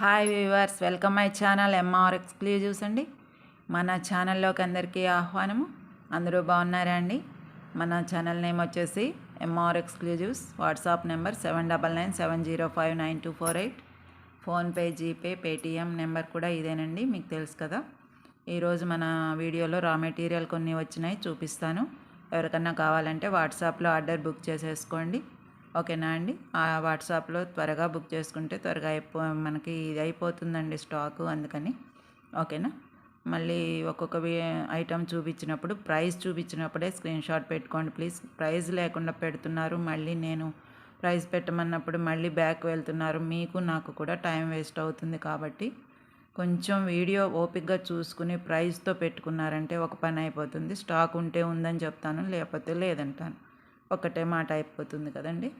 Hi viewers welcome my channel MR exclusives అండి. మన ఛానల్లోకి అందరికీ ఆహ్వానము. అందరూ బాగున్నారా అండి? మన ఛానల్ నేమ్ వచ్చేసి MR exclusives. WhatsApp number seven double nine seven zero five nine two four eight. PhonePe GPay Paytm number కూడా ఇదేనండి మీకు తెలుసు కదా. ఈరోజు మన వీడియోలో రా మెటీరియల్ కొన్ని వచ్చినాయి చూపిస్తాను. ఎవరికన్నా కావాలంటే వాట్సాప్లో ఆర్డర్ బుక్ చేసేసుకోండి. ఓకేనా అండి? ఆ వాట్సాప్లో త్వరగా బుక్ చేసుకుంటే త్వరగా అయిపో మనకి ఇది అయిపోతుందండి స్టాకు అందుకని. ఓకేనా? మళ్ళీ ఒక్కొక్క ఐటమ్ చూపించినప్పుడు ప్రైస్ చూపించినప్పుడే స్క్రీన్ షాట్ పెట్టుకోండి ప్లీజ్. ప్రైస్ లేకుండా పెడుతున్నారు మళ్ళీ నేను ప్రైస్ పెట్టమన్నప్పుడు మళ్ళీ బ్యాక్ వెళ్తున్నారు. మీకు నాకు కూడా టైం వేస్ట్ అవుతుంది కాబట్టి కొంచెం వీడియో ఓపిక్గా చూసుకుని ప్రైస్తో పెట్టుకున్నారంటే ఒక పని అయిపోతుంది. స్టాక్ ఉంటే ఉందని చెప్తాను లేకపోతే లేదంటాను. ఒకటే మాట అయిపోతుంది కదండి?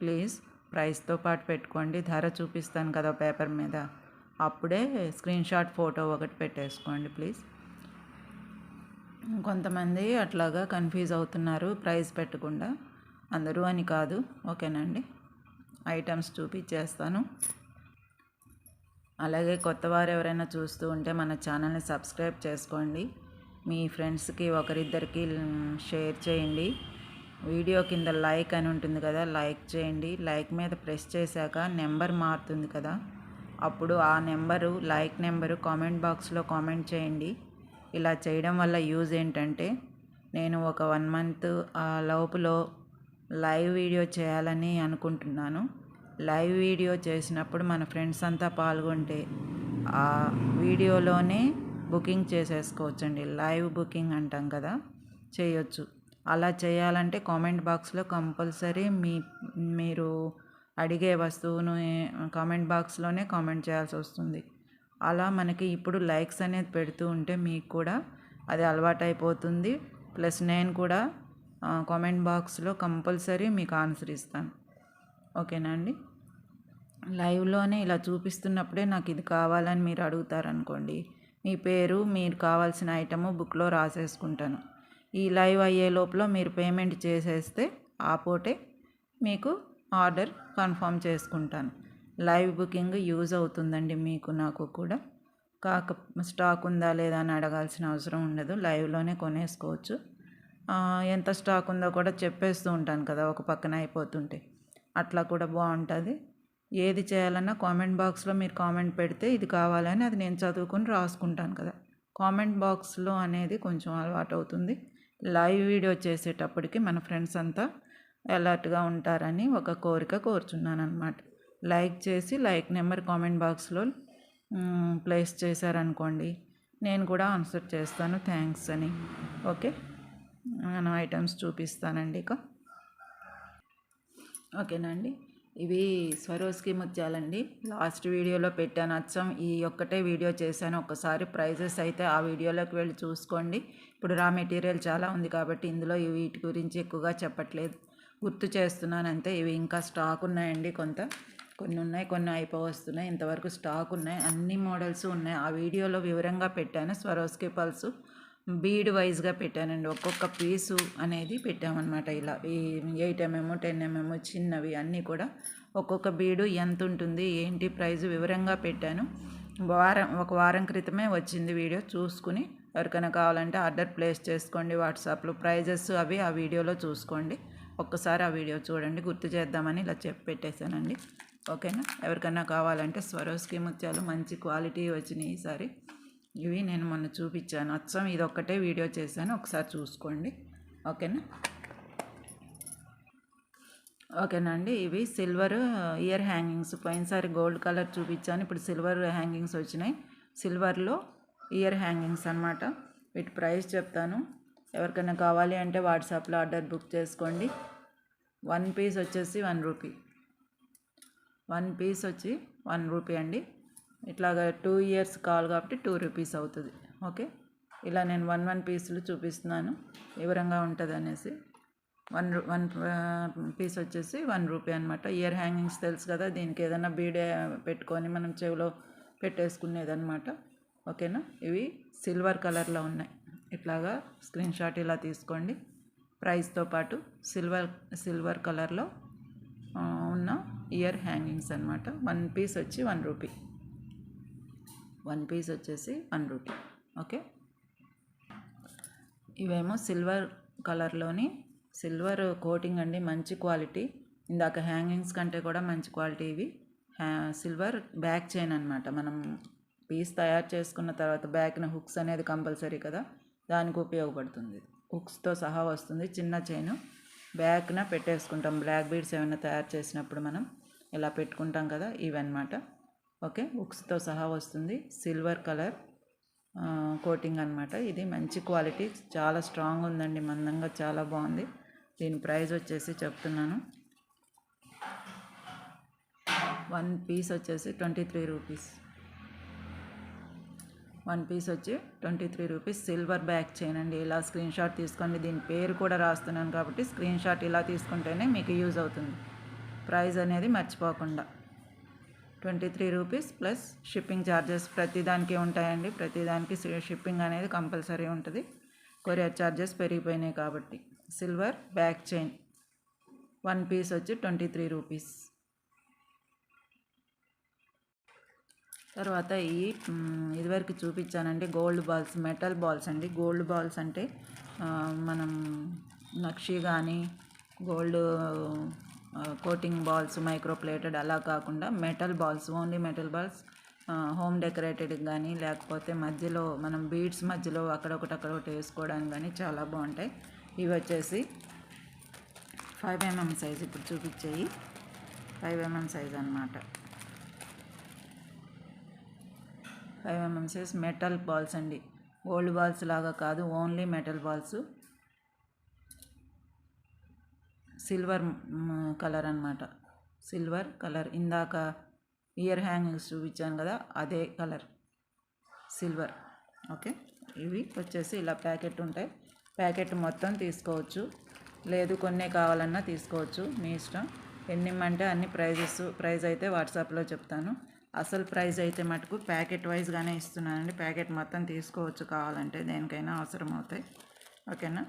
ప్లీజ్ ప్రైస్తో పాటు పెట్టుకోండి. ధర చూపిస్తాను కదా పేపర్ మీద. అప్పుడే స్క్రీన్ షాట్ ఫోటో ఒకటి పెట్టేసుకోండి ప్లీజ్. కొంతమంది అట్లాగా కన్ఫ్యూజ్ అవుతున్నారు ప్రైస్ పెట్టకుండా. అందరూ అని కాదు. ఓకేనండి. ఐటమ్స్ చూపించేస్తాను అలాగే కొత్త వారు ఎవరైనా చూస్తూ ఉంటే మన ఛానల్ని సబ్స్క్రైబ్ చేసుకోండి. మీ ఫ్రెండ్స్కి ఒకరిద్దరికి షేర్ చేయండి. వీడియో కింద లైక్ అని ఉంటుంది కదా లైక్ చేయండి. లైక్ మీద ప్రెస్ చేశాక నెంబర్ మారుతుంది కదా అప్పుడు ఆ నెంబరు లైక్ నెంబరు కామెంట్ బాక్స్లో కామెంట్ చేయండి. ఇలా చేయడం వల్ల యూజ్ ఏంటంటే నేను ఒక వన్ మంత్ ఆ లోపులో లైవ్ వీడియో చేయాలని అనుకుంటున్నాను. లైవ్ వీడియో చేసినప్పుడు మన ఫ్రెండ్స్ అంతా పాల్గొంటే ఆ వీడియోలోనే బుకింగ్ చేసేసుకోవచ్చండి. లైవ్ బుకింగ్ అంటాం కదా చేయొచ్చు. అలా చేయాలంటే కామెంట్ బాక్స్లో కంపల్సరీ మీ మీరు అడిగే వస్తువును కామెంట్ బాక్స్లోనే కామెంట్ చేయాల్సి వస్తుంది. అలా మనకి ఇప్పుడు లైక్స్ అనేది పెడుతూ ఉంటే మీకు కూడా అది అలవాటైపోతుంది. ప్లస్ నేను కూడా కామెంట్ బాక్స్లో కంపల్సరీ మీకు ఆన్సర్ ఇస్తాను. ఓకేనా అండి? లైవ్లోనే ఇలా చూపిస్తున్నప్పుడే నాకు ఇది కావాలని మీరు అడుగుతారనుకోండి మీ పేరు మీరు కావాల్సిన ఐటము బుక్లో రాసేసుకుంటాను. ఈ లైవ్ అయ్యే లోపల మీరు పేమెంట్ చేసేస్తే ఆ పూటే మీకు ఆర్డర్ కన్ఫర్మ్ చేసుకుంటాను. లైవ్ బుకింగ్ యూజ్ అవుతుందండి మీకు నాకు కూడా. కాక స్టాక్ ఉందా లేదా అని అడగాల్సిన అవసరం ఉండదు. లైవ్లోనే కొనేసుకోవచ్చు. ఎంత స్టాక్ ఉందో కూడా చెప్పేస్తూ ఉంటాను కదా ఒక పక్కన అయిపోతుంటే. అట్లా కూడా బాగుంటుంది. ఏది చేయాలన్నా కామెంట్ బాక్స్లో మీరు కామెంట్ పెడితే ఇది కావాలని అది నేను చదువుకుని రాసుకుంటాను కదా. కామెంట్ బాక్స్లో అనేది కొంచెం అలవాటు అవుతుంది. లైవ్ వీడియో చేసేటప్పటికి మన ఫ్రెండ్స్ అంతా అలర్ట్గా ఉంటారని ఒక కోరిక కోరుచున్నాను అనమాట లైక్ చేసి లైక్ నెంబర్ కామెంట్ బాక్స్లో ప్లేస్ చేశారనుకోండి నేను కూడా ఆన్సర్ చేస్తాను. థ్యాంక్స్ అని. ఓకే? మనం ఐటమ్స్ చూపిస్తానండి ఇక. ఓకేనండి. ఇవి స్వరోజ్కి ముత్యాలండి. లాస్ట్ వీడియోలో పెట్టాను అచ్చం. ఈ ఒక్కటే వీడియో చేశాను. ఒకసారి ప్రైజెస్ అయితే ఆ వీడియోలోకి వెళ్ళి చూసుకోండి. ఇప్పుడు రా మెటీరియల్ చాలా ఉంది కాబట్టి ఇందులో వీటి గురించి ఎక్కువగా చెప్పట్లేదు. గుర్తు చేస్తున్నాను అంతే ఇవి ఇంకా స్టాక్ ఉన్నాయండి కొంత. కొన్ని ఉన్నాయి కొన్ని అయిపోవస్తున్నాయి. ఇంతవరకు స్టాక్ ఉన్నాయి. అన్ని మోడల్స్ ఉన్నాయి. ఆ వీడియోలో వివరంగా పెట్టాను. స్వరోస్కి పల్స్ బీడ్ వైజ్గా పెట్టానండి. ఒక్కొక్క పీసు అనేది పెట్టామన్నమాట ఇలా. ఈ ఎయిట్ ఎంఎం టెన్ ఎంఎం చిన్నవి అన్నీ కూడా ఒక్కొక్క బీడు ఎంత ఉంటుంది ఏంటి ప్రైస్ వివరంగా పెట్టాను. వారం ఒక వారం క్రితమే వచ్చింది వీడియో చూసుకుని ఎవరికైనా కావాలంటే ఆర్డర్ ప్లేస్ చేసుకోండి వాట్సాప్లో ప్రైజెస్ అవి ఆ వీడియోలో చూసుకోండి. ఒక్కసారి ఆ వీడియో చూడండి గుర్తు చేద్దామని ఇలా చెప్పి పెట్టేశానండి. ఓకేనా? ఎవరికైనా కావాలంటే స్వరోస్కి ముత్యాలు మంచి క్వాలిటీ వచ్చినాయి ఈసారి ఇవి నేను మొన్న చూపించాను. అచ్చం ఇది ఒక్కటే వీడియో చేశాను ఒకసారి చూసుకోండి. ఓకేనా? ఓకేనండి ఇవి సిల్వర్ ఇయర్ హ్యాంగింగ్స్. పోయినసారి గోల్డ్ కలర్ చూపించాను ఇప్పుడు సిల్వర్ హ్యాంగింగ్స్ వచ్చినాయి. సిల్వర్లో ఇయర్ హ్యాంగింగ్స్ అనమాట వీటి ప్రైస్ చెప్తాను. ఎవరికైనా కావాలి అంటే వాట్సాప్లో ఆర్డర్ బుక్ చేసుకోండి. వన్ పీస్ వచ్చేసి వన్ రూపీ. వన్ పీస్ వచ్చి వన్ రూపీ అండి. ఇట్లాగా టూ ఇయర్స్ కావాలి కాబట్టి టూ రూపీస్ అవుతుంది. ఓకే? ఇలా నేను వన్ వన్ పీసులు చూపిస్తున్నాను. వివరంగా ఉంటుంది అనేసి. వన్ వన్ పీస్ వచ్చేసి వన్ రూపీ అనమాట ఇయర్ హ్యాంగింగ్స్ తెలుసు కదా దీనికి ఏదైనా బీడే పెట్టుకొని మనం చెవిలో పెట్టేసుకునేది అనమాట ఓకేనా? ఇవి సిల్వర్ కలర్లో ఉన్నాయి. ఇట్లాగా స్క్రీన్ షాట్ ఇలా తీసుకోండి. ప్రైస్తో పాటు సిల్వర్ సిల్వర్ కలర్లో ఉన్న ఇయర్ హ్యాంగింగ్స్ అనమాట వన్ పీస్ వచ్చి వన్ రూపీ. వన్ పీస్ వచ్చేసి వన్ రూపీ. ఓకే? ఇవేమో సిల్వర్ కలర్లోని సిల్వర్ కోటింగ్ అండి. మంచి క్వాలిటీ. ఇందాక హ్యాంగింగ్స్ కంటే కూడా మంచి క్వాలిటీ ఇవి. హ్యా సిల్వర్ బ్యాక్ చైన్ అనమాట మనం పీస్ తయారు చేసుకున్న తర్వాత బ్యాక్న హుక్స్ అనేది కంపల్సరీ కదా? దానికి ఉపయోగపడుతుంది. హుక్స్తో సహా వస్తుంది. చిన్న చైన్ బ్యాక్న పెట్టేసుకుంటాం. బ్లాక్ బీడ్స్ ఏమైనా తయారు చేసినప్పుడు మనం ఇలా పెట్టుకుంటాం కదా? ఇవన్నమాట. ఓకే? హుక్స్తో సహా వస్తుంది. సిల్వర్ కలర్ కోటింగ్ అనమాట ఇది మంచి క్వాలిటీ. చాలా స్ట్రాంగ్ ఉందండి. మందంగా చాలా బాగుంది. దీని ప్రైస్ వచ్చేసి చెప్తున్నాను. వన్ పీస్ వచ్చేసి twenty three rupees. One piece వచ్చి twenty three rupees silver back chain అండి. ఇలా స్క్రీన్ షాట్ తీసుకోండి. దీని పేరు కూడా రాస్తున్నాను కాబట్టి స్క్రీన్ షాట్ ఇలా తీసుకుంటేనే మీకు యూజ్ అవుతుంది. ప్రైస్ అనేది మర్చిపోకుండా. Twenty three rupees plus shipping charges ప్రతిదానికి ఉంటాయండి. ప్రతిదానికి షిప్పింగ్ అనేది కంపల్సరీ ఉంటుంది. కొరియర్ ఛార్జెస్ పెరిగిపోయినాయి కాబట్టి. Silver back chain one piece వచ్చి ట్వంటీ త్రీ రూపీస్. తర్వాత ఈ ఇదివరకు చూపించానండి గోల్డ్ బాల్స్ మెటల్ బాల్స్ అండి. గోల్డ్ బాల్స్ అంటే మనం నక్షి కానీ గోల్డ్ కోటింగ్ బాల్స్ మైక్రోప్లేటెడ్ అలా కాకుండా metal balls only metal balls home decorated కానీ లేకపోతే మధ్యలో మనం బీడ్స్ మధ్యలో అక్కడొకటి అక్కడొకటి వేసుకోవడానికి కానీ చాలా బాగుంటాయి. ఇవి వచ్చేసి ఫైవ్ ఎంఎం సైజ్ ఇప్పుడు చూపించేయి. ఫైవ్ ఎంఎం సైజ్ అన్నమాట. ఫైవ్ ఎంఎం మెటల్ బాల్స్ అండి. గోల్డ్ బాల్స్ లాగా కాదు only metal balls silver colour అనమాట సిల్వర్ కలర్ ఇందాక ఇయర్ హ్యాంగింగ్స్ చూపించాను కదా అదే కలర్ సిల్వర్ ఓకే ఇవి వచ్చేసి ఇలా ప్యాకెట్ ఉంటాయి. ప్యాకెట్ మొత్తం తీసుకోవచ్చు. లేదు కొన్నే కావాలన్నా తీసుకోవచ్చు. మీ ఇష్టం. ఎన్ని ఇమ్మంటే అన్ని ప్రైజెస్ ప్రైస్ అయితే వాట్సాప్లో చెప్తాను. అసలు ప్రైస్ అయితే మటుకు ప్యాకెట్ వైజ్గానే ఇస్తున్నానండి. ప్యాకెట్ మొత్తం తీసుకోవచ్చు కావాలంటే దేనికైనా అవసరం అవుతాయి ఓకేనా?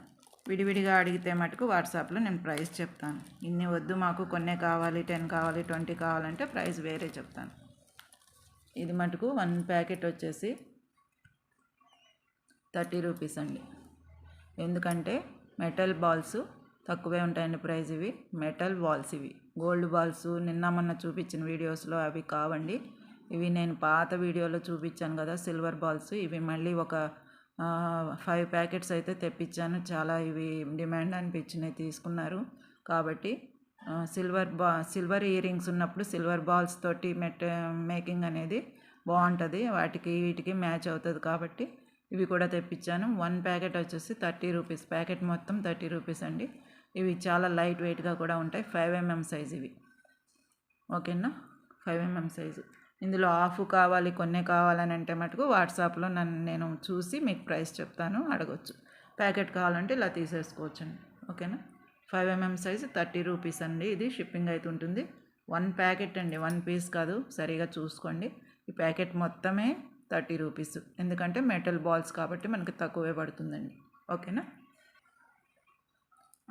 విడివిడిగా అడిగితే మటుకు వాట్సాప్లో నేను ప్రైస్ చెప్తాను. ఇన్ని వద్దు మాకు కొన్నే కావాలి టెన్ కావాలి ట్వంటీ కావాలంటే ప్రైస్ వేరే చెప్తాను. ఇది మటుకు వన్ ప్యాకెట్ వచ్చేసి థర్టీ రూపీస్ అండి. ఎందుకంటే మెటల్ బాల్స్ తక్కువే ఉంటాయండి ప్రైస్ ఇవి. మెటల్ బాల్స్ ఇవి. గోల్డ్ బాల్స్ నిన్న మొన్న చూపించిన వీడియోస్లో అవి కావండి. ఇవి నేను పాత వీడియోలో చూపించాను కదా సిల్వర్ బాల్స్ ఇవి మళ్ళీ ఒక ఫైవ్ ప్యాకెట్స్ అయితే తెప్పించాను. చాలా ఇవి డిమాండ్ అనిపించినవి తీసుకున్నారు. కాబట్టి సిల్వర్ బా సిల్వర్ ఇయర్ రింగ్స్ ఉన్నప్పుడు సిల్వర్ బాల్స్ తోటి మెట్ మేకింగ్ అనేది బాగుంటుంది. వాటికి వీటికి మ్యాచ్ అవుతుంది కాబట్టి ఇవి కూడా తెప్పించాను. వన్ ప్యాకెట్ వచ్చేసి థర్టీ రూపీస్ ప్యాకెట్ మొత్తం థర్టీ రూపీస్ అండి. ఇవి చాలా లైట్ వెయిట్గా కూడా ఉంటాయి. ఫైవ్ ఎంఎం సైజ్ ఇవి. ఓకేనా ఫైవ్ ఎంఎం సైజు ఇందులో ఆఫ్ కావాలి కొన్నే కావాలని అంటే మటుకు వాట్సాప్లో నన్ను నేను చూసి మీకు ప్రైస్ చెప్తాను అడగొచ్చు. ప్యాకెట్ కావాలంటే ఇలా తీసేసుకోవచ్చు అండి ఓకేనా? Five MM size thirty rupees అండి ఇది. షిప్పింగ్ అయితే ఉంటుంది. వన్ ప్యాకెట్ అండి. వన్ పీస్ కాదు. సరిగా చూసుకోండి. ఈ ప్యాకెట్ మొత్తమే థర్టీ రూపీస్. ఎందుకంటే మెటల్ బాల్స్ కాబట్టి మనకి తక్కువే పడుతుందండి. ఓకేనా?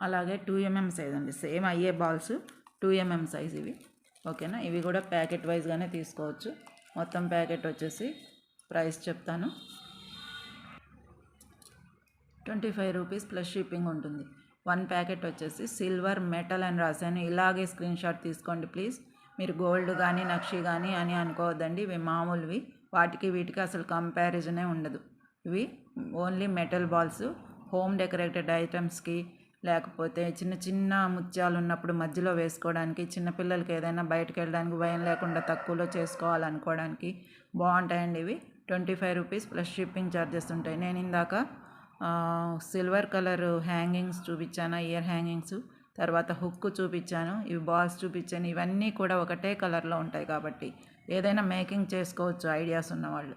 అలాగే టూ ఎంఎం సైజ్ అండి. సేమ్ అయ్యే బాల్స్ టూ ఎంఎం సైజ్ ఇవి. ఓకేనా? ఇవి కూడా ప్యాకెట్ వైజ్గానే తీసుకోవచ్చు. మొత్తం ప్యాకెట్ వచ్చేసి ప్రైస్ చెప్తాను. Twenty five rupees plus shipping ఉంటుంది. వన్ ప్యాకెట్ వచ్చేసి సిల్వర్ మెటల్ అని రాశాను ఇలాగే స్క్రీన్ షాట్ తీసుకోండి ప్లీజ్. మీరు గోల్డ్ కానీ నక్షి కానీ అని అనుకోవద్దండి. ఇవి మామూలువి. వాటికి వీటికి అసలు కంపారిజనే ఉండదు. ఇవి only metal balls home decorated ఐటమ్స్కి లేకపోతే చిన్న చిన్న ముత్యాలు ఉన్నప్పుడు మధ్యలో వేసుకోవడానికి చిన్నపిల్లలకి ఏదైనా బయటకు వెళ్ళడానికి భయం లేకుండా తక్కువలో చేసుకోవాలనుకోవడానికి బాగుంటాయండి ఇవి. Twenty five rupees plus shipping charges ఉంటాయి. నేను ఇందాక సిల్వర్ కలర్ హ్యాంగింగ్స్ చూపించాను ఇయర్ హ్యాంగింగ్స్ తర్వాత హుక్ చూపించాను ఇవి బాల్స్ చూపించాను ఇవన్నీ కూడా ఒకటే కలర్లో ఉంటాయి కాబట్టి ఏదైనా మేకింగ్ చేసుకోవచ్చు ఐడియాస్ ఉన్నవాళ్ళు.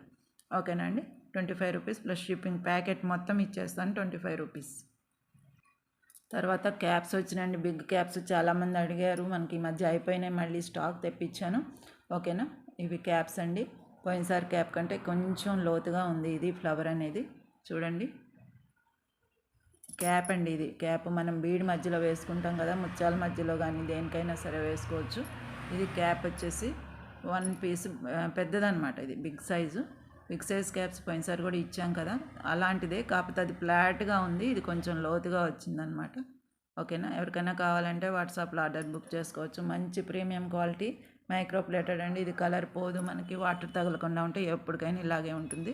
ఓకేనండి twenty five rupees plus shipping packet మొత్తం ఇచ్చేస్తాను ట్వంటీ ఫైవ్ రూపీస్. తర్వాత క్యాప్స్ వచ్చినాయండి. బిగ్ క్యాప్స్ చాలామంది అడిగారు. మనకి ఈ మధ్య అయిపోయినాయి. మళ్ళీ స్టాక్ తెప్పించాను. ఓకేనా? ఇవి క్యాప్స్ అండి. పోయినసారి క్యాప్ కంటే కొంచెం లోతుగా ఉంది ఇది ఫ్లవర్ అనేది. చూడండి. క్యాప్ అండి ఇది. క్యాప్ మనం బీడ్ మధ్యలో వేసుకుంటాం కదా. ముత్యాల మధ్యలో కానీ దేనికైనా సరే వేసుకోవచ్చు. ఇది క్యాప్ వచ్చేసి వన్ పీస్ పెద్దదన్నమాట ఇది. Big size. బిగ్ క్యాప్స్ పోయినసారి కూడా ఇచ్చాం కదా. అలాంటిదే కాకపోతే అది ఫ్లాట్గా ఉంది. ఇది కొంచెం లోతుగా వచ్చిందనమాట ఓకేనా? ఎవరికైనా కావాలంటే వాట్సాప్లో ఆర్డర్ బుక్ చేసుకోవచ్చు. మంచి ప్రీమియం క్వాలిటీ మైక్రో ప్లేటెడ్ అండి. ఇది కలర్ పోదు మనకి. వాటర్ తగలకుండా ఉంటే ఎప్పటికైనా ఇలాగే ఉంటుంది.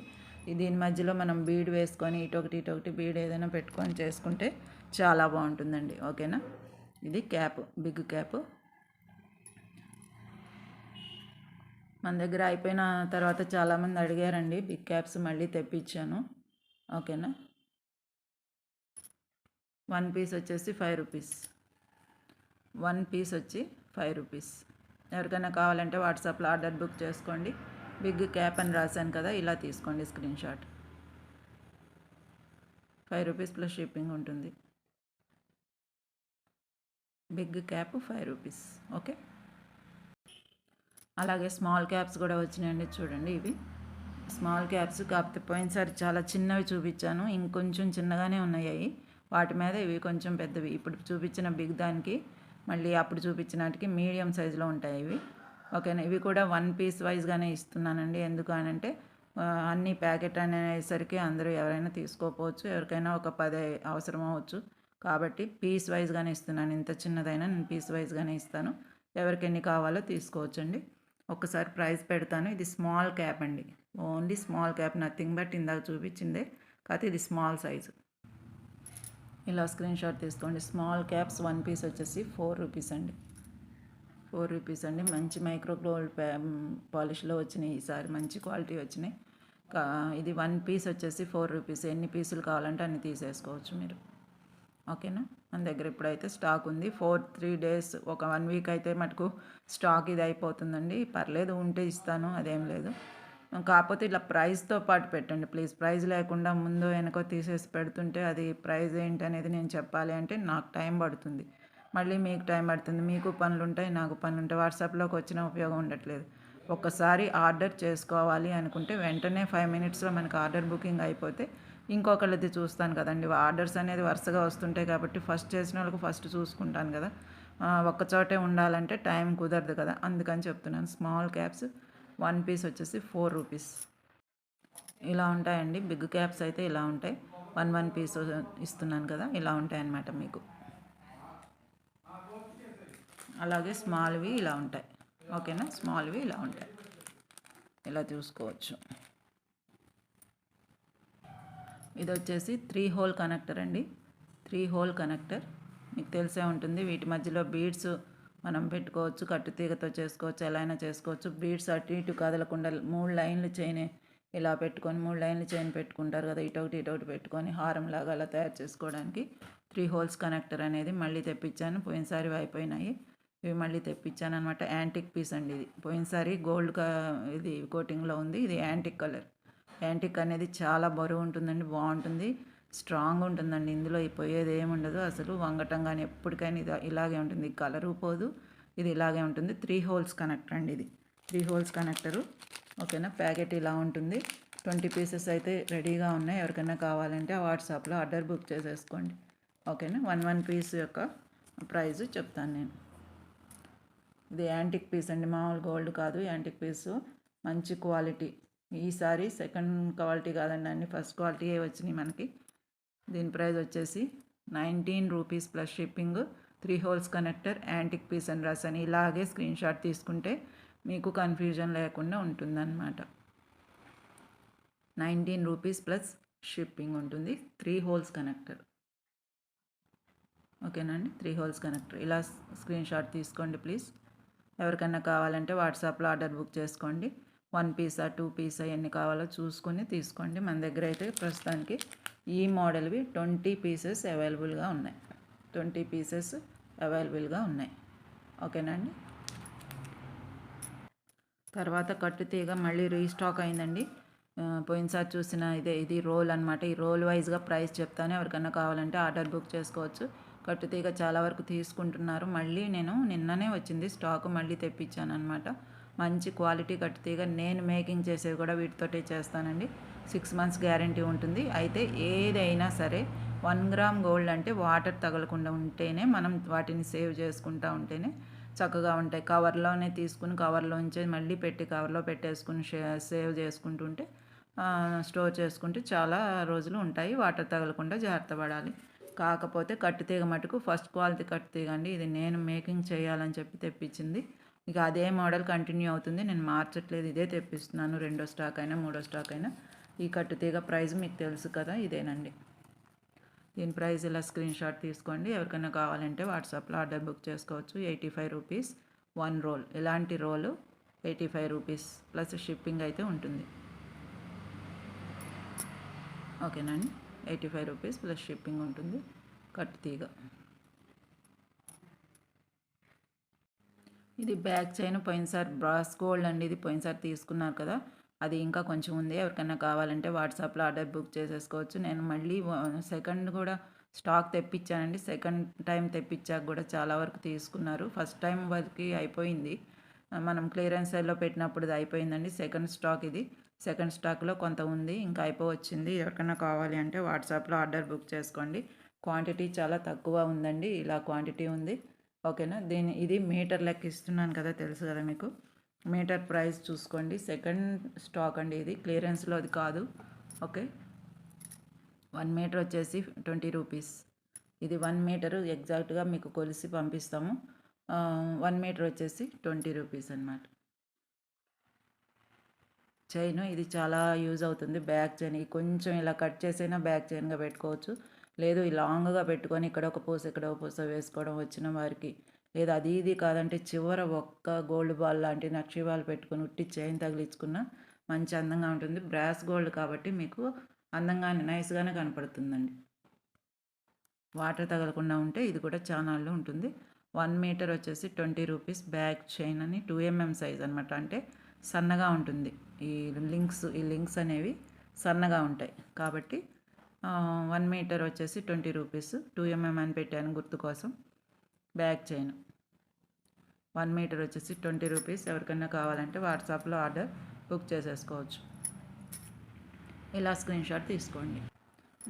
దీని మధ్యలో మనం బీడ్ వేసుకొని ఇటొకటి ఇటొకటి బీడ్ ఏదైనా పెట్టుకొని చేసుకుంటే చాలా బాగుంటుందండి. ఓకేనా? ఇది క్యాప్ బిగ్ క్యాప్. మన దగ్గర అయిపోయిన తర్వాత చాలామంది అడిగారండి. బిగ్ క్యాప్స్ మళ్ళీ తెప్పించాను. ఓకేనా? వన్ పీస్ వచ్చేసి ఫైవ్ రూపీస్ వన్ పీస్ వచ్చి ఫైవ్ రూపీస్ ఎవరికైనా కావాలంటే వాట్సాప్లో ఆర్డర్ బుక్ చేసుకోండి. బిగ్ క్యాప్ అని రాశాను కదా ఇలా తీసుకోండి screenshot. Five rupees plus shipping ఉంటుంది. Big cap five rupees okay? అలాగే స్మాల్ క్యాప్స్ కూడా వచ్చినాయండి చూడండి ఇవి. స్మాల్ క్యాప్స్ కాకపోతే పోయినసారి చాలా చిన్నవి చూపించాను. ఇంకొంచెం చిన్నగానే ఉన్నాయి వాటి మీద ఇవి కొంచెం పెద్దవి. ఇప్పుడు చూపించిన బిగ్ దానికి మళ్ళీ అప్పుడు చూపించినాటికి మీడియం సైజులో ఉంటాయి ఇవి. ఓకేనా? ఇవి కూడా వన్ పీస్ వైజ్గానే ఇస్తున్నానండి. ఎందుకు అనంటే అన్ని ప్యాకెట్ అనేసరికి అందరూ ఎవరైనా తీసుకోకపోవచ్చు ఎవరికైనా ఒక పది అవసరం అవ్వచ్చు. కాబట్టి పీస్ వైజ్గానే ఇస్తున్నాను. ఇంత చిన్నదైనా నేను పీస్ వైజ్గానే ఇస్తాను. ఎవరికి ఎన్ని కావాలో తీసుకోవచ్చండి. ఒకసారి ప్రైస్ పెడతాను. ఇది స్మాల్ క్యాప్ అండి. Only small cap nothing but ఇందాక చూపించిందే. కాకపోతే ఇది స్మాల్ సైజు. ఇలా స్క్రీన్ షాట్ తీసుకోండి. స్మాల్ క్యాప్స్ వన్ పీస్ వచ్చేసి ఫోర్ రూపీస్ అండి. ఫోర్ రూపీస్ అండి. మంచి మైక్రో గోల్డ్ పాలిష్లో వచ్చినాయి ఈసారి మంచి క్వాలిటీ వచ్చినాయి. ఇది వన్ పీస్ వచ్చేసి ఫోర్ రూపీస్. ఎన్ని పీసులు కావాలంటే అన్ని తీసేసుకోవచ్చు మీరు. ఓకేనా? మన దగ్గర ఇప్పుడైతే స్టాక్ ఉంది. ఫోర్ త్రీ డేస్ ఒక వన్ వీక్ అయితే మటుకు స్టాక్ ఇది అయిపోతుందండి పర్లేదు ఉంటే ఇస్తాను అదేం లేదు. కాకపోతే ఇట్లా ప్రైస్తో పాటు పెట్టండి. ప్లీజ్ ప్రైజ్ లేకుండా ముందు వెనక తీసేసి పెడుతుంటే అది ప్రైజ్ ఏంటి అనేది నేను చెప్పాలి అంటే నాకు టైం పడుతుంది. మళ్ళీ మీకు టైం పడుతుంది. మీకు పనులు ఉంటాయి నాకు పనులు ఉంటాయి. వాట్సాప్లోకి వచ్చిన ఉపయోగం ఉండట్లేదు. ఒక్కసారి ఆర్డర్ చేసుకోవాలి అనుకుంటే వెంటనే ఫైవ్ మినిట్స్లో మనకు ఆర్డర్ బుకింగ్ అయిపోతే ఇంకొకళ్ళది చూస్తాను కదండి. ఆర్డర్స్ అనేది వరుసగా వస్తుంటాయి కాబట్టి ఫస్ట్ చేసిన వాళ్ళకి ఫస్ట్ చూసుకుంటాను కదా. ఒక్కచోటే ఉండాలంటే టైం కుదరదు కదా. అందుకని చెప్తున్నాను. స్మాల్ క్యాప్స్ వన్ పీస్ వచ్చేసి ఫోర్ రూపీస్. ఇలా ఉంటాయండి. బిగ్ క్యాప్స్ అయితే ఇలా ఉంటాయి. వన్ వన్ పీస్ ఇస్తున్నాను కదా. ఇలా ఉంటాయన్నమాట మీకు. అలాగే స్మాల్వి ఇలా ఉంటాయి. ఓకేనా? స్మాల్వి ఇలా ఉంటాయి. ఇలా చూసుకోవచ్చు. ఇది వచ్చేసి త్రీ హోల్ కనెక్టర్ అండి. Three hole connector. మీకు తెలిసే ఉంటుంది. వీటి మధ్యలో బీడ్స్ మనం పెట్టుకోవచ్చు కట్టుతీగతో చేసుకోవచ్చు ఎలా అయినా చేసుకోవచ్చు. బీడ్స్ అటు ఇటు కదలకుండా మూడు లైన్లు చైన్ ఇలా పెట్టుకొని మూడు లైన్లు చైన్ పెట్టుకుంటారు కదా ఇటొకటి ఇటొకటి పెట్టుకొని హారం లాగా అలా తయారు చేసుకోవడానికి త్రీ హోల్స్ కనెక్టర్ అనేది మళ్ళీ తెప్పించాను. పోయినసారి అయిపోయినాయి. ఇవి మళ్ళీ తెప్పించాను అనమాట యాంటిక్ పీస్ అండి ఇది. పోయినసారి గోల్డ్ ఇది కోటింగ్లో ఉంది. ఇది యాంటిక్ కలర్. యాంటిక్ అనేది చాలా బరువు ఉంటుందండి బాగుంటుంది స్ట్రాంగ్ ఉంటుందండి. ఇందులో పోయేది ఏముండదు అసలు వంగటం కానీ ఎప్పటికైనా ఇది ఇలాగే ఉంటుంది. కలరు పోదు ఇది ఇలాగే ఉంటుంది. త్రీ హోల్స్ కనెక్టర్ అండి ఇది. Three holes connector. ఓకేనా? ప్యాకెట్ ఇలా ఉంటుంది. ట్వంటీ పీసెస్ అయితే రెడీగా ఉన్నాయి. ఎవరికైనా కావాలంటే ఆ వాట్సాప్లో ఆర్డర్ బుక్ చేసేసుకోండి. ఓకేనా? వన్ వన్ పీస్ యొక్క ప్రైస్ చెప్తాను నేను. ఇది యాంటిక్ పీస్ అండి. మామూలు గోల్డ్ కాదు. Antique piece. మంచి క్వాలిటీ. ఈసారి సెకండ్ క్వాలిటీ కాదండి అన్ని ఫస్ట్ క్వాలిటీయే వచ్చినాయి మనకి. దీని ప్రైస్ వచ్చేసి nineteen rupees plus shipping three holes connector antique piece and రస్ అని ఇలాగే స్క్రీన్ షాట్ తీసుకుంటే మీకు కన్ఫ్యూజన్ లేకుండా ఉంటుందన్నమాట. నైన్టీన్ రూపీస్ ప్లస్ షిప్పింగ్ ఉంటుంది త్రీ హోల్స్ కనెక్టర్. ఓకేనండి త్రీ హోల్స్ కనెక్టర్. ఇలా స్క్రీన్ షాట్ తీసుకోండి ప్లీజ్. ఎవరికైనా కావాలంటే వాట్సాప్లో ఆర్డర్ బుక్ చేసుకోండి. వన్ పీసా టూ పీసా ఎన్ని కావాలో చూసుకొని తీసుకోండి. మన దగ్గర అయితే ప్రస్తుతానికి ఈ మోడల్వి ట్వంటీ పీసెస్ అవైలబుల్గా ఉన్నాయి. ట్వంటీ పీసెస్ అవైలబుల్గా ఉన్నాయి. ఓకేనండి తర్వాత కట్టు తీగ మళ్ళీ రీస్టాక్ అయిందండి. పోయినసారి చూసిన ఇదే ఇది రోల్ అనమాట ఈ రోల్ వైజ్గా ప్రైస్ చెప్తాను ఎవరికైనా కావాలంటే ఆర్డర్ బుక్ చేసుకోవచ్చు. కట్టుతీగ చాలా వరకు తీసుకుంటున్నారు. మళ్ళీ నేను నిన్ననే వచ్చింది. స్టాక్ మళ్ళీ తెప్పించాను అనమాట మంచి క్వాలిటీ కట్టుతీగా నేను మేకింగ్ చేసేవి కూడా వీటితోటే చేస్తానండి. సిక్స్ మంత్స్ గ్యారంటీ ఉంటుంది. అయితే ఏదైనా సరే వన్ గ్రామ్ గోల్డ్ అంటే వాటర్ తగలకుండా ఉంటేనే మనం వాటిని సేవ్ చేసుకుంటూ ఉంటేనే చక్కగా ఉంటాయి. కవర్లోనే తీసుకుని కవర్లోంచి మళ్ళీ పెట్టి కవర్లో పెట్టేసుకుని సేవ్ చేసుకుంటుంటే స్టోర్ చేసుకుంటే చాలా రోజులు ఉంటాయి. వాటర్ తగలకుండా జాగ్రత్త పడాలి. కాకపోతే కట్టుతీగ మటుకు ఫస్ట్ క్వాలిటీ కట్టుతీగ అండి ఇది నేను మేకింగ్ చేయాలని చెప్పి తెప్పించింది. ఇక అదే మోడల్ కంటిన్యూ అవుతుంది. నేను మార్చట్లేదు. ఇదే తెప్పిస్తున్నాను. రెండో స్టాక్ అయినా మూడో స్టాక్ అయినా. ఈ కట్టుతీగ ప్రైస్ మీకు తెలుసు కదా ఇదేనండి. దీని ప్రైస్ ఇలా స్క్రీన్ షాట్ తీసుకోండి. ఎవరికైనా కావాలంటే వాట్సాప్లో ఆర్డర్ బుక్ చేసుకోవచ్చు. Eighty five rupees one roll. ఇలాంటి roll? Eighty five rupees plus shipping అయితే ఉంటుంది. ఓకేనండి. Eighty five rupees plus shipping ఉంటుంది. కట్టు తీగ ఇది బ్యాక్ చైన్ పోయినసారి బ్రాస్ గోల్డ్ అండి ఇది పోయినసారి తీసుకున్నారు కదా. అది ఇంకా కొంచెం ఉంది. ఎవరికైనా కావాలంటే వాట్సాప్లో ఆర్డర్ బుక్ చేసేసుకోవచ్చు. నేను మళ్ళీ సెకండ్ కూడా స్టాక్ తెప్పించానండి. సెకండ్ టైం తెప్పించాక కూడా చాలా వరకు తీసుకున్నారు. ఫస్ట్ టైం వరకు అయిపోయింది. మనం క్లియరెన్స్ సైడ్లో పెట్టినప్పుడు ఇది అయిపోయిందండి. సెకండ్ స్టాక్ ఇది. సెకండ్ స్టాక్లో కొంత ఉంది. ఇంకా అయిపోవచ్చింది. ఎవరికైనా కావాలి అంటే వాట్సాప్లో ఆర్డర్ బుక్ చేసుకోండి. క్వాంటిటీ చాలా తక్కువ ఉందండి. ఇలా క్వాంటిటీ ఉంది. ఓకేనా? దీని ఇది మీటర్ లెక్క ఇస్తున్నాను కదా తెలుసు కదా మీకు? మీటర్ ప్రైస్ చూసుకోండి. సెకండ్ స్టాక్ అండి ఇది. క్లియరెన్స్లో అది కాదు. ఓకే? వన్ మీటర్ వచ్చేసి ట్వంటీ రూపీస్. ఇది వన్ మీటరు ఎగ్జాక్ట్గా మీకు కొలిసి పంపిస్తాము. వన్ మీటర్ వచ్చేసి ట్వంటీ రూపీస్ అనమాట చైన్ ఇది చాలా యూజ్ అవుతుంది. Back chain. కొంచెం ఇలా కట్ చేసైనా బ్యాక్ చైన్గా పెట్టుకోవచ్చు. లేదు లాంగ్గా పెట్టుకొని ఇక్కడ ఒక పూస ఇక్కడ ఒక పూస వేసుకోవడం వచ్చిన వారికి. లేదా అది ఇది కాదంటే చివర ఒక్క గోల్డ్ బాల్ లాంటి నక్షి బాల్ పెట్టుకొని ఉట్టి చైన్ తగిలించుకున్న మంచి అందంగా ఉంటుంది. బ్రాస్ గోల్డ్ కాబట్టి మీకు అందంగానే నైస్గానే కనపడుతుందండి. వాటర్ తగలకుండా ఉంటే ఇది కూడా ఛానల్లో ఉంటుంది. వన్ మీటర్ వచ్చేసి ట్వంటీ రూపీస్ బ్యాక్ చైన్ అని టూ ఎంఎం సైజ్ అనమాట అంటే సన్నగా ఉంటుంది. ఈ లింక్స్ ఈ లింక్స్ అనేవి సన్నగా ఉంటాయి. కాబట్టి వన్ మీటర్ వచ్చేసి ట్వంటీ రూపీస్ టూ ఎంఎం అని పెట్టాను గుర్తు కోసం. బ్యాక్ చైన్ వన్ మీటర్ వచ్చేసి ట్వంటీ రూపీస్ ఎవరికైనా కావాలంటే వాట్సాప్లో ఆర్డర్ బుక్ చేసేసుకోవచ్చు. ఇలా స్క్రీన్ షాట్ తీసుకోండి.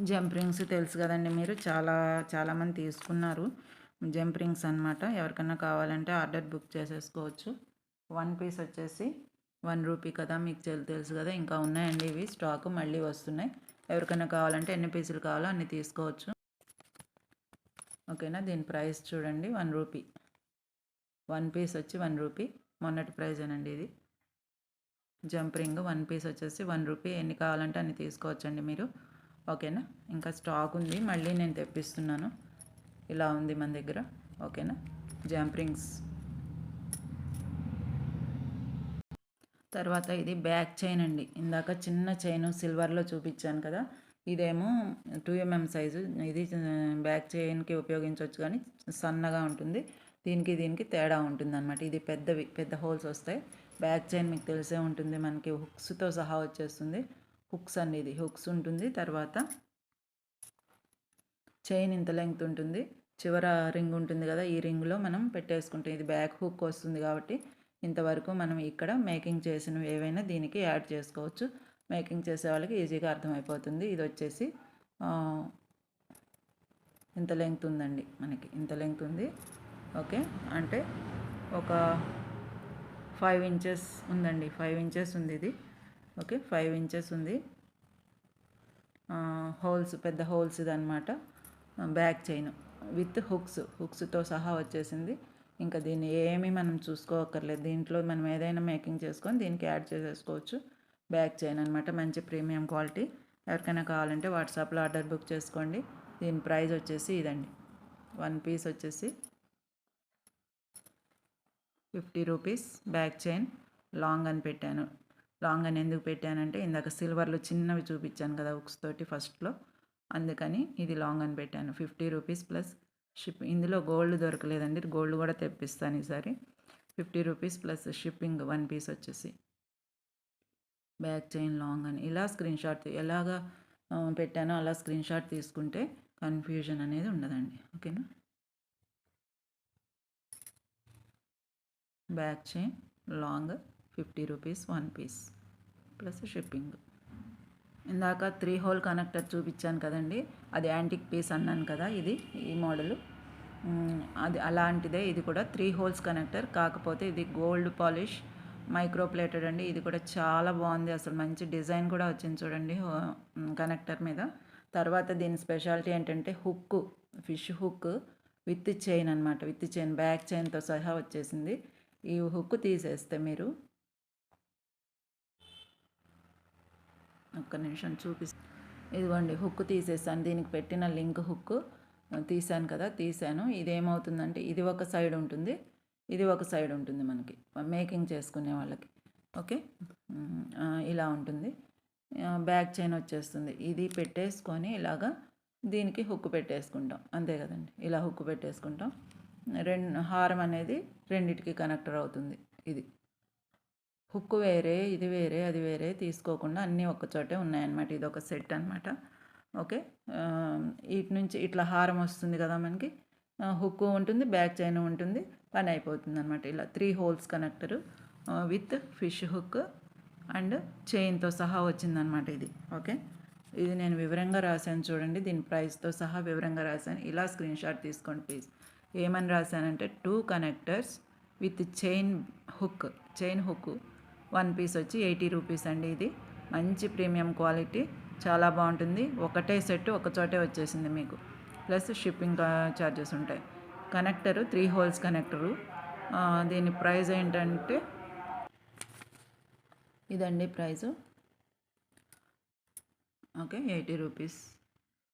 జంప్ రింగ్స్ తెలుసు కదండి మీరు. చాలా చాలామంది తీసుకున్నారు. జంప్ రింగ్స్ అనమాట ఎవరికైనా కావాలంటే ఆర్డర్ బుక్ చేసేసుకోవచ్చు. వన్ పీస్ వచ్చేసి వన్ రూపీ కదా. మీకు తెలుసు కదా. ఇంకా ఉన్నాయండి ఇవి. స్టాక్ మళ్ళీ వస్తున్నాయి. ఎవరికైనా కావాలంటే ఎన్ని పీసులు కావాలో అన్ని తీసుకోవచ్చు. ఓకేనా? దీని ప్రైస్ చూడండి. One rupee. వన్ పీస్ వచ్చి వన్ రూపీ. మొన్నటి ప్రైజ్ అనండి ఇది. జంప్ రింగ్ వన్ పీస్ వచ్చేసి వన్ రూపీ. ఎన్ని కావాలంటే అన్ని తీసుకోవచ్చండి మీరు. ఓకేనా? ఇంకా స్టాక్ ఉంది. మళ్ళీ నేను తెప్పిస్తున్నాను. ఇలా ఉంది మన దగ్గర. ఓకేనా? Jump rings. తర్వాత ఇది బ్యాక్ చైన్ అండి. ఇందాక చిన్న చైన్ సిల్వర్లో చూపించాను కదా. ఇదేమో టూ ఎంఎం సైజు ఇది బ్యాక్ చైన్కి ఉపయోగించవచ్చు కానీ సన్నగా ఉంటుంది. దీనికి దీనికి తేడా ఉంటుంది అనమాట ఇది పెద్దవి పెద్ద హోల్స్ వస్తాయి. బ్యాక్ చైన్ మీకు తెలిసే ఉంటుంది. మనకి హుక్స్తో సహా వచ్చేస్తుంది. హుక్స్ అండి ఇది. హుక్స్ ఉంటుంది. తర్వాత చైన్ ఇంత లెంగ్త్ ఉంటుంది. చివర రింగ్ ఉంటుంది కదా. ఈ రింగ్లో మనం పెట్టేసుకుంటాం. ఇది బ్యాక్ హుక్ వస్తుంది కాబట్టి ఇంతవరకు మనం ఇక్కడ మేకింగ్ చేసినవి ఏవైనా దీనికి యాడ్ చేసుకోవచ్చు. మేకింగ్ చేసే వాళ్ళకి ఈజీగా అర్థమైపోతుంది. ఇది వచ్చేసి ఇంత లెంగ్త్ ఉందండి మనకి. ఇంత లెంగ్త్ ఉంది. ఓకే. అంటే ఒక ఫైవ్ ఇంచెస్ ఉందండి. ఫైవ్ ఇంచెస్ ఉంది ఇది. ఓకే. ఫైవ్ ఇంచెస్ ఉంది. హోల్స్ పెద్ద హోల్స్ ఇది అనమాట బ్యాక్ చైన్ విత్ హుక్స్ హుక్స్తో సహా వచ్చేసింది. ఇంకా దీన్ని ఏమీ మనం చూసుకోవక్కర్లేదు దీంట్లో మనం ఏదైనా మేకింగ్ చేసుకొని దీనికి యాడ్ చేసేసుకోవచ్చు. బ్యాక్ చైన్ అనమాట మంచి ప్రీమియం క్వాలిటీ. ఎవరికైనా కావాలంటే వాట్సాప్లో ఆర్డర్ బుక్ చేసుకోండి. దీని ప్రైస్ వచ్చేసి ఇదండి. వన్ పీస్ వచ్చేసి fifty rupees back chain. Long అని పెట్టాను. లాంగ్ అని ఎందుకు పెట్టానంటే ఇందాక సిల్వర్లో చిన్నవి చూపించాను కదా ఉక్స్ తోటి ఫస్ట్లో. అందుకని ఇది లాంగ్ అని పెట్టాను. ఫిఫ్టీ రూపీస్ ప్లస్ షిప్ ఇందులో గోల్డ్ దొరకలేదండి. గోల్డ్ కూడా తెప్పిస్తాను ఈసారి. Fifty rupees plus shipping one piece వచ్చేసి. బ్యాక్ చైన్ లాంగ్ అని. ఇలా స్క్రీన్ షాట్ ఎలాగా పెట్టానో అలా స్క్రీన్ షాట్ తీసుకుంటే కన్ఫ్యూజన్ అనేది ఉండదండి. ఓకేనా? Back chain long fifty rupees one piece plus shipping. ఇందాక త్రీ హోల్ కనెక్టర్ చూపించాను కదండి. అది యాంటిక్ పీస్ అన్నాను కదా ఇది ఈ మోడలు అది అలాంటిదే ఇది కూడా త్రీ హోల్స్ కనెక్టర్ కాకపోతే ఇది గోల్డ్ పాలిష్ మైక్రో ప్లేటెడ్ అండి. ఇది కూడా చాలా బాగుంది. అసలు మంచి డిజైన్ కూడా వచ్చింది చూడండి కనెక్టర్ మీద. తర్వాత దీని స్పెషాలిటీ ఏంటంటే hook fish hook with chain అనమాట విత్ చైన్ బ్యాక్ చైన్తో సహా వచ్చేసింది. ఈ హుక్ తీసేస్తే మీరు ఒక్క నిమిషం చూపిస్తా ఇదిగోండి హుక్ తీసేసాను. దీనికి పెట్టిన లింక్ హుక్ తీసాను కదా తీసాను ఇది ఏమవుతుందంటే ఇది ఒక సైడ్ ఉంటుంది ఇది ఒక సైడ్ ఉంటుంది మనకి మేకింగ్ చేసుకునే వాళ్ళకి. ఓకే? ఇలా ఉంటుంది. బ్యాక్ చైన్ వచ్చేస్తుంది. ఇది పెట్టేసుకొని ఇలాగా దీనికి హుక్ పెట్టేసుకుంటాం. అంతే కదండి ఇలా హుక్ పెట్టేసుకుంటాం. రెండు హారం అనేది రెండిటికి కనెక్టర్ అవుతుంది ఇది. హుక్ వేరే ఇది వేరే అది వేరే తీసుకోకుండా అన్నీ ఒకచోటే ఉన్నాయన్నమాట. ఇది ఒక సెట్ అనమాట ఓకే? ఇటు నుంచి ఇట్లా హారం వస్తుంది కదా మనకి. హుక్ ఉంటుంది బ్యాక్ చైన్ ఉంటుంది పని అయిపోతుంది అనమాట ఇలా. Three holes connector with fish hook and చైన్తో సహా వచ్చిందనమాట ఇది. ఓకే? ఇది నేను వివరంగా రాశాను చూడండి. దీని ప్రైస్తో సహా వివరంగా రాశాను. ఇలా స్క్రీన్ షాట్ తీసుకోండి ప్లీజ్. ఏమని రాశానంటే two connectors with chain hook chain hook one piece వచ్చి ఎయిటీ రూపీస్ అండి ఇది. మంచి ప్రీమియం క్వాలిటీ. చాలా బాగుంటుంది. ఒకటే సెట్ ఒక చోటే వచ్చేసింది మీకు. ప్లస్ షిప్పింగ్ ఛార్జెస్ ఉంటాయి. Connector three holes connector. దీని ప్రైస్ ఏంటంటే ఇదండి price okay eighty rupees.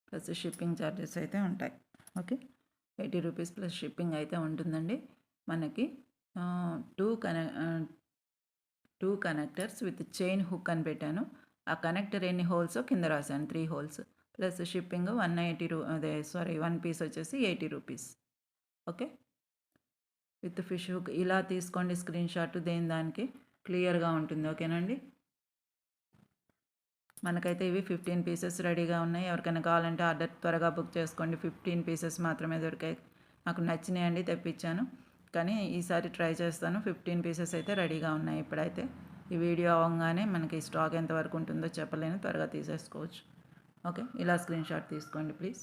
Plus shipping charges అయితే ఉంటాయి. Okay eighty rupees plus shipping అయితే ఉంటుందండి. మనకి two కనె two connectors with chain hook అని పెట్టాను. ఆ కనెక్టర్ ఎన్ని హోల్స్? కింద రాశాను three holes. Plus shipping one eighty రూ అదే సారీ వన్ పీస్ వచ్చేసి eighty rupees. Okay? With fish hook. ఇలా తీసుకోండి స్క్రీన్ షాట్ దేని దానికి. క్లియర్గా ఉంటుంది ఓకేనండి? మనకైతే ఇవి ఫిఫ్టీన్ పీసెస్ రెడీగా ఉన్నాయి. ఎవరికైనా కావాలంటే ఆర్డర్ త్వరగా బుక్ చేసుకోండి. ఫిఫ్టీన్ పీసెస్ మాత్రమే దొరికాయి. నాకు నచ్చినాయండి తెప్పించాను. కానీ ఈసారి ట్రై చేస్తాను. ఫిఫ్టీన్ పీసెస్ అయితే రెడీగా ఉన్నాయి ఇప్పుడైతే. ఈ వీడియో అవ్వగానే మనకి స్టాక్ ఎంతవరకు ఉంటుందో చెప్పలేను త్వరగా తీసేసుకోవచ్చు. ఓకే ఇలా స్క్రీన్ షాట్ తీసుకోండి ప్లీజ్.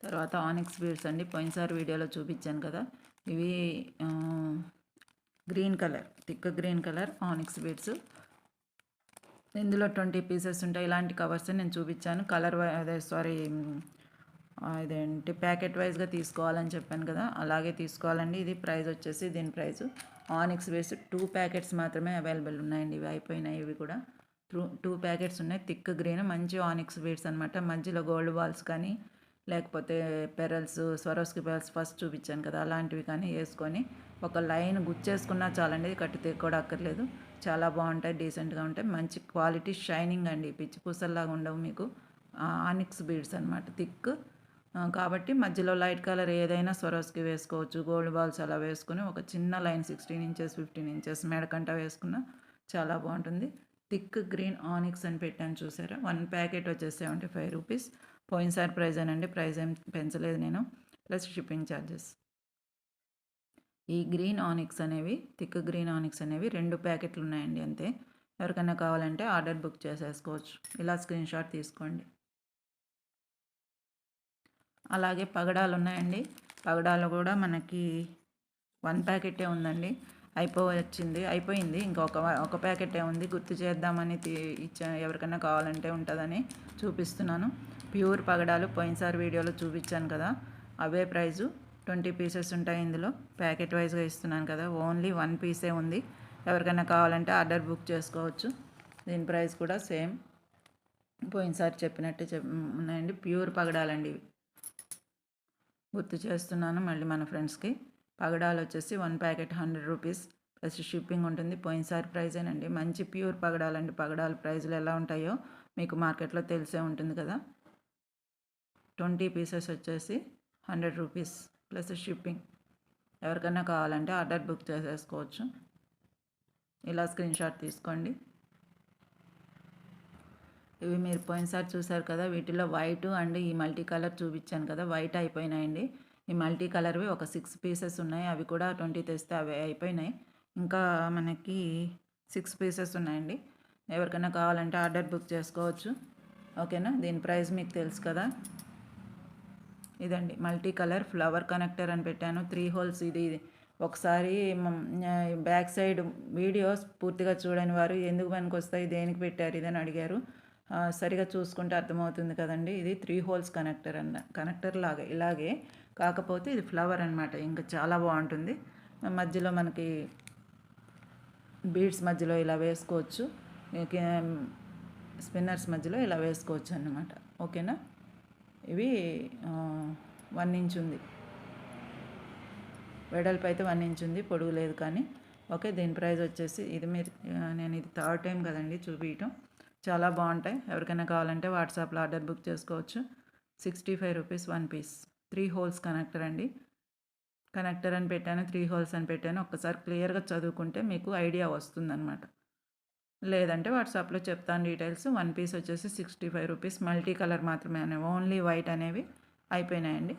తర్వాత ఆనిక్స్ బీడ్స్ అండి. పోయినసారి వీడియోలో చూపించాను కదా. ఇవి green colour thick green colour onyx beads. ఇందులో ట్వంటీ పీసెస్ ఉంటాయి. ఇలాంటి కవర్స్ నేను చూపించాను. కలర్ అదే సారీ ఇదేంటి ప్యాకెట్ వైజ్గా తీసుకోవాలని చెప్పాను కదా అలాగే తీసుకోవాలండి. ఇది ప్రైస్ వచ్చేసి దీని price onyx beads two packets మాత్రమే అవైలబుల్ ఉన్నాయండి. ఇవి అయిపోయినాయి ఇవి కూడా. టూ టూ ప్యాకెట్స్ ఉన్నాయి. థిక్ గ్రీన్ మంచి ఆనిక్స్ బీడ్స్ అనమాట మధ్యలో గోల్డ్ బాల్స్ కానీ లేకపోతే పెరల్స్ స్వరోస్కి పెరల్స్ ఫస్ట్ చూపించాను కదా అలాంటివి కానీ వేసుకొని ఒక లైన్ గుచ్చేసుకున్నా చాలండి. కట్టి కూడా అక్కర్లేదు. చాలా బాగుంటాయి డీసెంట్గా ఉంటాయి. మంచి క్వాలిటీ షైనింగ్ అండి. పిచ్చి పూసల్లాగా ఉండవు మీకు. ఆనిక్స్ బీడ్స్ అనమాట థిక్ కాబట్టి మధ్యలో లైట్ కలర్ ఏదైనా సొరోస్కి వేసుకోవచ్చు. గోల్డ్ బాల్స్ అలా వేసుకుని ఒక చిన్న line sixteen inches fifteen inches మెడకంట వేసుకున్న చాలా బాగుంటుంది. థిక్ గ్రీన్ ఆనిక్స్ అని పెట్టాను చూసారా? వన్ ప్యాకెట్ వచ్చేసి సెవెంటీ ఫైవ్ రూపీస్. పోయినసారి ప్రైస్ అనండి. ప్రైస్ ఏం పెంచలేదు నేను. ప్లస్ షిప్పింగ్ ఛార్జెస్ ఈ గ్రీన్ ఆనిక్స్ అనేవి థిక్ గ్రీన్ ఆనిక్స్ అనేవి రెండు ప్యాకెట్లు ఉన్నాయండి అంతే. ఎవరికైనా కావాలంటే ఆర్డర్ బుక్ చేసేసుకోవచ్చు. ఇలా స్క్రీన్ షాట్ తీసుకోండి. అలాగే పగడాలు ఉన్నాయండి పగడాలు కూడా మనకి వన్ ప్యాకెటే ఉందండి. అయిపో వచ్చింది అయిపోయింది. ఇంకొక ఒక ప్యాకెటే ఉంది. గుర్తు చేద్దామని తీ ఇచ్చా ఎవరికైనా కావాలంటే ఉంటుందని చూపిస్తున్నాను. ప్యూర్ పగడాలు పోయినసారి వీడియోలో చూపించాను కదా. అవే ప్రైజు. ట్వంటీ పీసెస్ ఉంటాయి ఇందులో. ప్యాకెట్ వైజ్గా ఇస్తున్నాను కదా. ఓన్లీ వన్ పీసే ఉంది. ఎవరికైనా కావాలంటే ఆర్డర్ బుక్ చేసుకోవచ్చు. దీని ప్రైస్ కూడా సేమ్. పోయినసారి చెప్పినట్టు చెప్ ఉన్నాయండి. ప్యూర్ పగడాలండి ఇవి. గుర్తు చేస్తున్నాను మళ్ళీ మన ఫ్రెండ్స్కి. పగడాలు వచ్చేసి one packet hundred rupees. Plus shipping ఉంటుంది. పోయినసారి ప్రైజేనండి మంచి ప్యూర్ పగడాలండి. పగడాల ప్రైజులు ఎలా ఉంటాయో మీకు మార్కెట్లో తెలిసే ఉంటుంది కదా. ట్వంటీ పీసెస్ వచ్చేసి హండ్రెడ్ రూపీస్ ప్లస్ షిప్పింగ్. ఎవరికైనా కావాలంటే ఆర్డర్ బుక్ చేసేసుకోవచ్చు. ఇలా స్క్రీన్ షాట్ తీసుకోండి. ఇవి మీరు పోయినసారి చూసారు కదా వీటిలో వైట్ అండ్ ఈ మల్టీ కలర్ చూపించాను కదా వైట్ అయిపోయినాయండి. ఈ మల్టీ కలర్వి ఒక సిక్స్ పీసెస్ ఉన్నాయి అవి కూడా ట్వంటీ తెస్తే అవి అయిపోయినాయి. ఇంకా మనకి సిక్స్ పీసెస్ ఉన్నాయండి. ఎవరికైనా కావాలంటే ఆర్డర్ బుక్ చేసుకోవచ్చు. ఓకేనా? దీని ప్రైస్ మీకు తెలుసు కదా. ఇదండి మల్టీ కలర్ ఫ్లవర్ కనెక్టర్ అని పెట్టాను. త్రీ హోల్స్ ఇది ఒకసారి బ్యాక్ సైడ్ వీడియోస్ పూర్తిగా చూడని వారు ఎందుకు పనికి వస్తాయి దేనికి పెట్టారు? ఇదని అడిగారు. సరిగా చూసుకుంటే అర్థమవుతుంది కదండి. ఇది త్రీ హోల్స్ కనెక్టర్ అన్న కనెక్టర్ లాగా ఇలాగే. కాకపోతే ఇది ఫ్లవర్ అనమాట ఇంకా చాలా బాగుంటుంది. మధ్యలో మనకి బీడ్స్ మధ్యలో ఇలా వేసుకోవచ్చు. స్పిన్నర్స్ మధ్యలో ఇలా వేసుకోవచ్చు అన్నమాట. ఓకేనా? ఇవి వన్ ఇంచ్ ఉంది. వెడల్పు అయితే వన్ ఇంచ్ ఉంది పొడుగు లేదు కానీ. ఓకే దీని ప్రైస్ వచ్చేసి ఇది మీరు నేను ఇది థర్డ్ టైం కదండి చూపించటం చాలా బాగుంటాయి. ఎవరికైనా కావాలంటే వాట్సాప్లో ఆర్డర్ బుక్ చేసుకోవచ్చు. Sixty five rupees one piece. Three holes connector అండి. కనెక్టర్ అని పెట్టాను త్రీ హోల్స్ అని పెట్టాను. ఒక్కసారి క్లియర్గా చదువుకుంటే మీకు ఐడియా వస్తుందన్నమాట. లేదంటే వాట్సాప్లో చెప్తాను డీటెయిల్స్. వన్ పీస్ వచ్చేసి sixty five rupees. Multi colour మాత్రమే అనేవి ఓన్లీ వైట్ అనేవి అయిపోయినాయండి.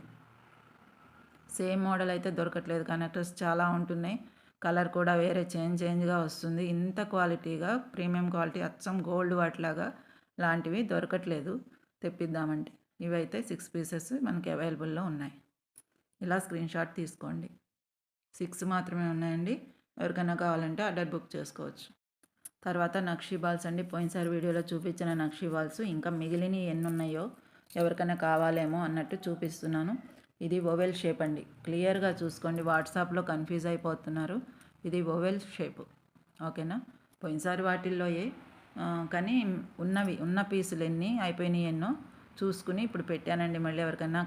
సేమ్ మోడల్ అయితే దొరకట్లేదు. కనెక్టర్స్ చాలా ఉంటున్నాయి. కలర్ కూడా వేరే చేంజ్ చేంజ్గా వస్తుంది. ఇంత క్వాలిటీగా ప్రీమియం క్వాలిటీ అచ్చం గోల్డ్ వాటిలాగా లాంటివి దొరకట్లేదు తెప్పిద్దామంటే. ఇవైతే సిక్స్ పీసెస్ మనకి అవైలబుల్లో ఉన్నాయి. ఇలా స్క్రీన్ షాట్ తీసుకోండి. సిక్స్ మాత్రమే ఉన్నాయండి. ఎవరికైనా కావాలంటే ఆర్డర్ బుక్ చేసుకోవచ్చు. తర్వాత నక్షీ బాల్స్ అండి. పోయినసారి వీడియోలో చూపించిన నక్షీ బాల్స్. ఇంకా మిగిలినవి ఎన్ని ఉన్నాయో ఎవరికైనా కావాలేమో అన్నట్టు చూపిస్తున్నాను. ఇది ఓవెల్ షేప్ అండి. క్లియర్గా చూసుకోండి. వాట్సాప్లో కన్ఫ్యూజ్ అయిపోతున్నారు. ఇది ఓవెల్ షేప్. ఓకేనా? పోయినసారి వాటిల్లో కానీ ఉన్నవి ఉన్న పీసులు ఎన్ని అయిపోయినాయి ఎన్నో చూసుకుని ఇప్పుడు పెట్టానండి. మళ్ళీ ఎవరికైనా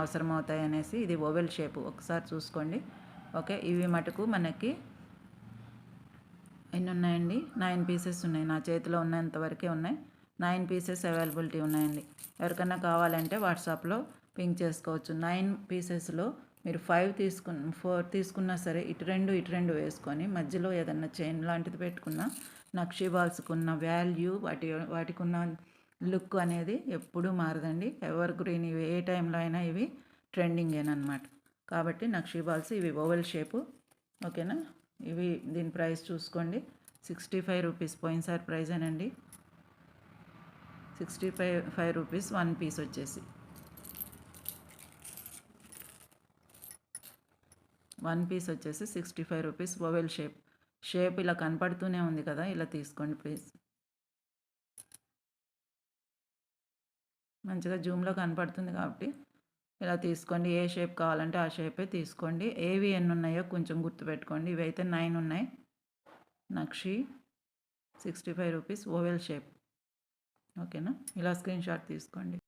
అవసరం అవుతాయనేసి ఇది ఓవెల్ షేప్. ఒకసారి చూసుకోండి. ఓకే? ఇవి మటుకు మనకి ఎన్ని ఉన్నాయండి? నైన్ పీసెస్ ఉన్నాయి. నా చేతిలో ఉన్నంత వరకే ఉన్నాయి. నైన్ పీసెస్ అవైలబిలిటీ ఉన్నాయండి. ఎవరికైనా కావాలంటే వాట్సాప్లో పింక్ చేసుకోవచ్చు. నైన్ పీసెస్లో మీరు ఫైవ్ తీసుకున్న ఫోర్ తీసుకున్నా సరే ఇటు రెండు ఇటు రెండు వేసుకొని మధ్యలో ఏదన్నా చైన్ లాంటిది పెట్టుకున్నా నక్షీ బాల్స్కున్న వాల్యూ వాటి వాటికి ఉన్న లుక్ అనేది ఎప్పుడూ మారదండి. ఎవర్ గ్రీన్ ఇవి ఏ టైంలో అయినా ఇవి ట్రెండింగేనమాట కాబట్టి నక్షీ బాల్స్ ఇవి ఓవెల్ షేపు. ఓకేనా? ఇవి దీని ప్రైస్ చూసుకోండి. సిక్స్టీ ఫైవ్ రూపీస్ పోయినసారి ప్రైజేనండి. Sixty five five rupees one piece వచ్చేసి. వన్ పీస్ వచ్చేసి sixty five rupees oval shape. Shape ఇలా కనపడుతూనే ఉంది కదా ఇలా తీసుకోండి ప్లీజ్. మంచిగా జూమ్లో కనపడుతుంది కాబట్టి ఇలా తీసుకోండి. ఏ షేప్ కావాలంటే ఆ షేపే తీసుకోండి. ఏవి ఎన్ని ఉన్నాయో కొంచెం గుర్తుపెట్టుకోండి. అయితే నైన్ ఉన్నాయి. Nakshi sixty five rupees oval shape. ఓకేనా? ఇలా స్క్రీన్ షాట్ తీసుకోండి.